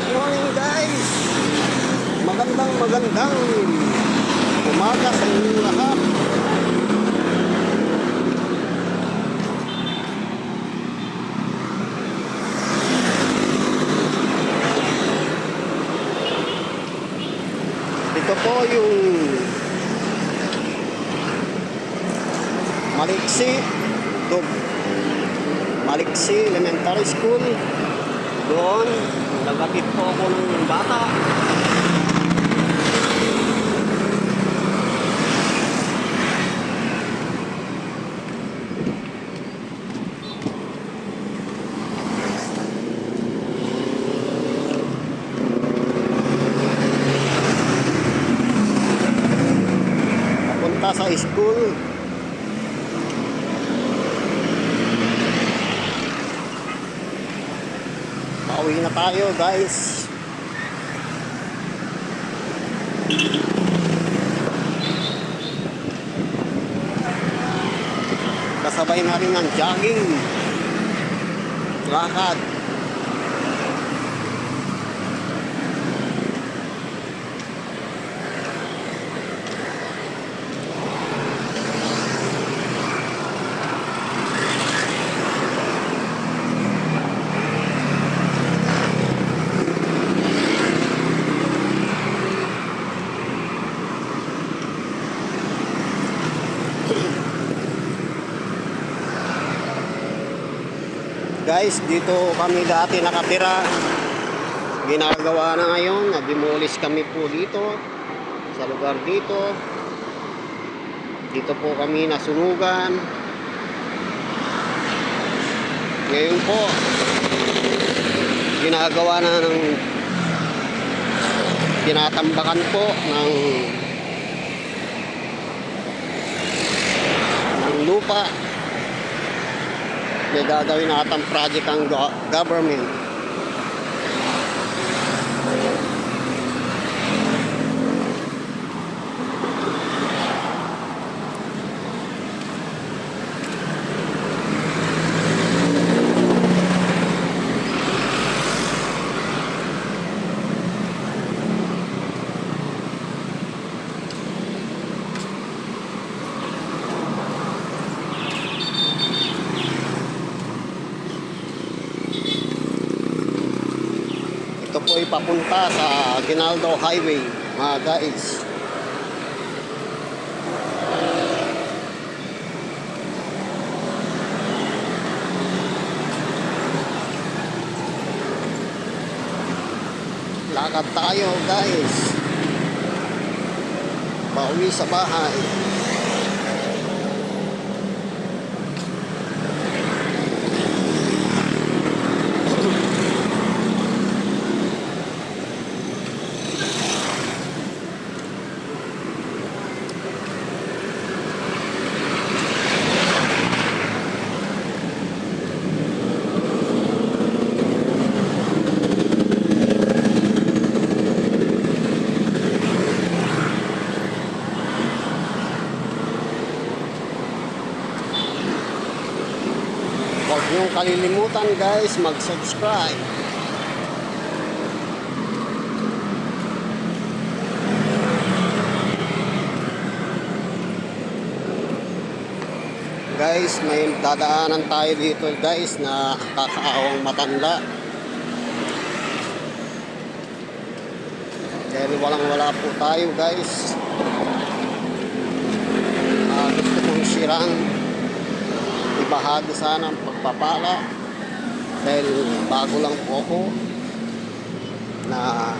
good morning guys. Magandang magandang umaga sa inyong lahat. Ito po yung Maliksi Dub Maliksi Elementary School doon nagkakit po ako ng bata. Papunta sa school Pauwi na tayo guys. Kasabay na rin ang jogging. Lakad. Guys, dito kami dati nakatira. Ginagawa na ngayon, na-demolish kami po dito sa lugar dito. Dito po kami nasunugan. Ngayon po, ginagawa na ng tinatambakan po ng ng lupa may gagawin na atang project ang go- government. Ito po ay papunta sa Ginaldo Highway, mga guys. Lakad tayo, guys. Pauwi sa bahay. Kalilimutan guys, mag-subscribe. Guys, may dadaanan tayo dito guys na kakaawang matanda. Dahil walang wala po tayo guys. Ah, gusto kong sirang ibahagi sana ang pagpapala dahil bago lang po ako na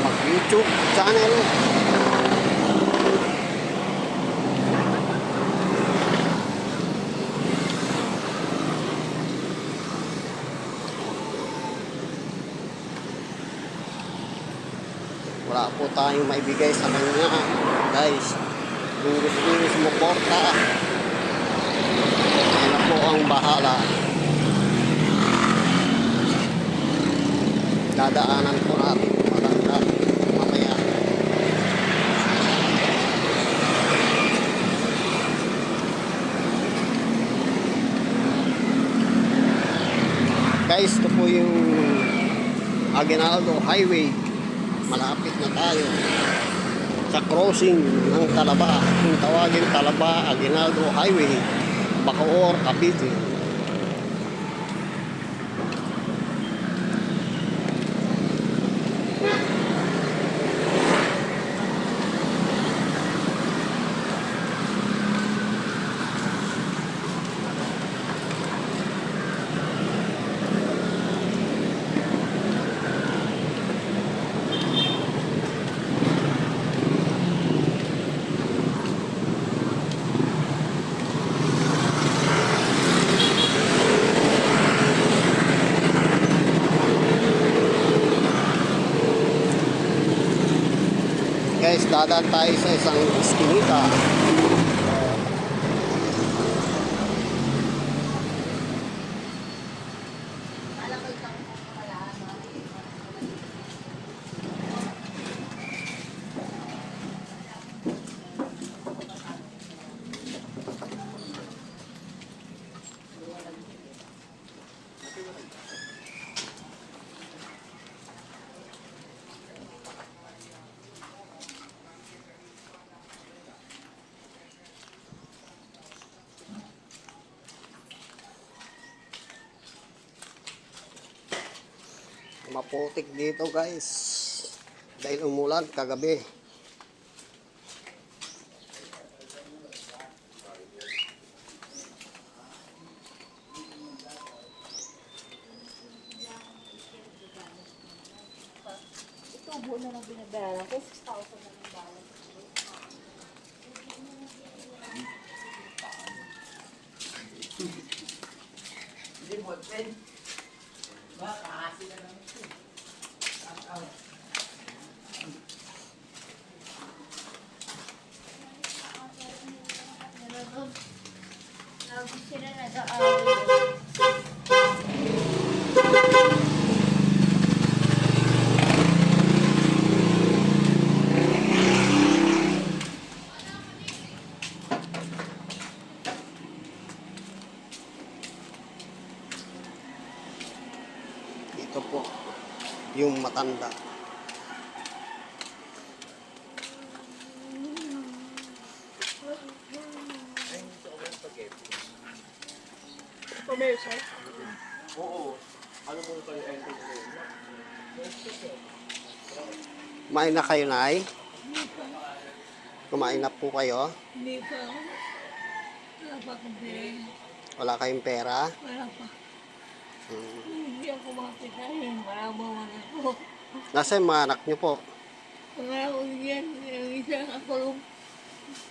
mag YouTube channel. Wala po tayong maibigay sa kanya guys. Kung gusto nyo sumuporta po ang bahala. Dadaanan po natin matanda mamaya. Guys ito po yung Aguinaldo Highway. Malapit na tayo. Sa crossing ng Talaba. Kung tawagin Talaba, Aguinaldo Highway, Bacoor, Cavite. Guys, dadaan tayo sa isang iskinita. Maputik dito guys. Dahil umulan kagabi. Ito, buo na lang binabayaran ko. 6,000 na lang balance. Yaradım. Yaradım. Yaradım. Yaradım. Yaradım. Dito po. Yung matanda. Kumain na kayo, Nay? Kumain na po kayo? Hindi pa. Wala pa akong pera. Wala kayong pera? Wala pa. Hmm. Hindi ako makakitahin. Marabawan ako. Nasa yung mga anak nyo po? Wala ko yan. Yung isa nakulong.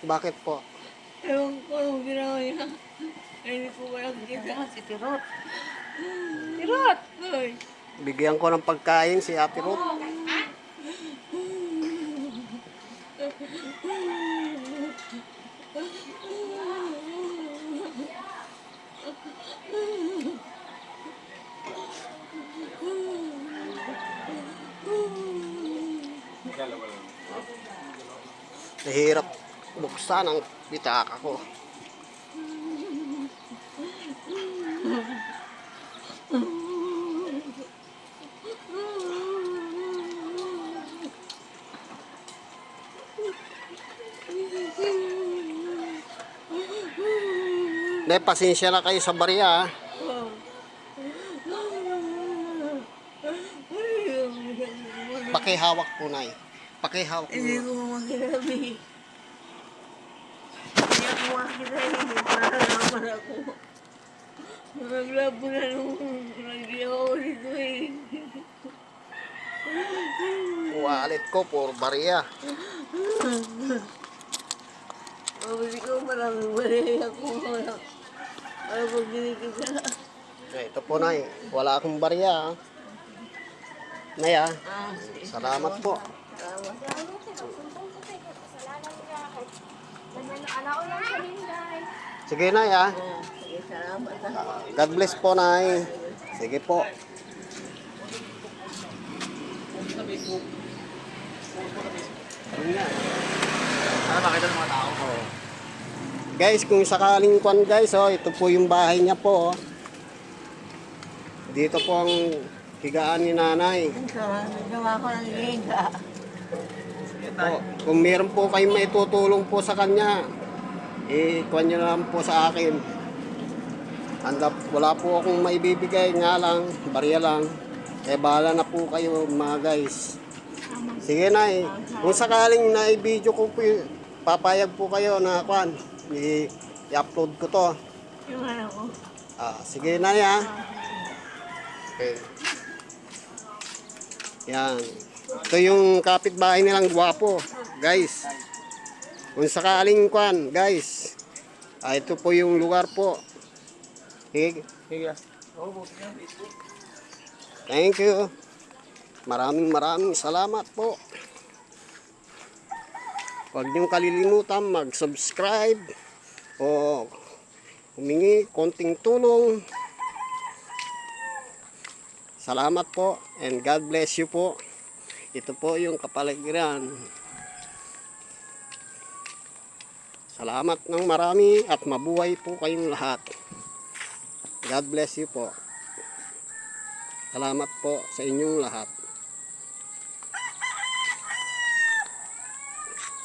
Bakit po? Ewan ko anong ginawa niya. Hindi ko walang kita. Si Tirot. Tirot! Ay. Bigyan ko ng pagkain si Ate Ruth. Nahirap buksan ang bitaka ko. Nay, pasensya na kayo sa barya. ah. Pakihawak po, Nay. Pakihawak Hindi ko makirabi. Hindi ako makirabi. Nararamar ako. Naglabo na nung nagdiyaw ako dito eh. Wallet ko, puro barya. Mabili ko maraming bali ako. Wala. Wala pag binikita. Eh, Ito po, Nay. Wala akong barya. ah. Nay, ah. Ah. Salamat po. Sige, Nay, ah. Ah. God bless po, Nay. Sige po. Ano makita ng mga tao? Oh. Guys, kung sakaling kwan guys, oh, ito po yung bahay niya po. oh. Dito po ang higaan ni nanay. Ito, gawa ko ng liga. Po, tay. kung meron po kayong may tutulong po sa kanya, eh, kuha nyo lang po sa akin. Handa, wala po akong maibibigay nga lang, barya lang. Eh, bahala na po kayo mga guys. Sige na eh. Kung sakaling na-video ko po, papayag po kayo na kwan, i- i-upload ko to. Yung ano ko. Ah, sige na ya. Okay. Yan. Ito yung kapitbahay nilang gwapo, guys. Kung sakaling kwan, guys. Ah, ito po yung lugar po. Sige. Sige. Thank you. Maraming maraming salamat po. Huwag niyong kalilimutan mag-subscribe o humingi konting tulong. Salamat po and God bless you po. Ito po yung kapaligiran. Salamat ng marami at mabuhay po kayong lahat. God bless you po. Salamat po sa inyong lahat.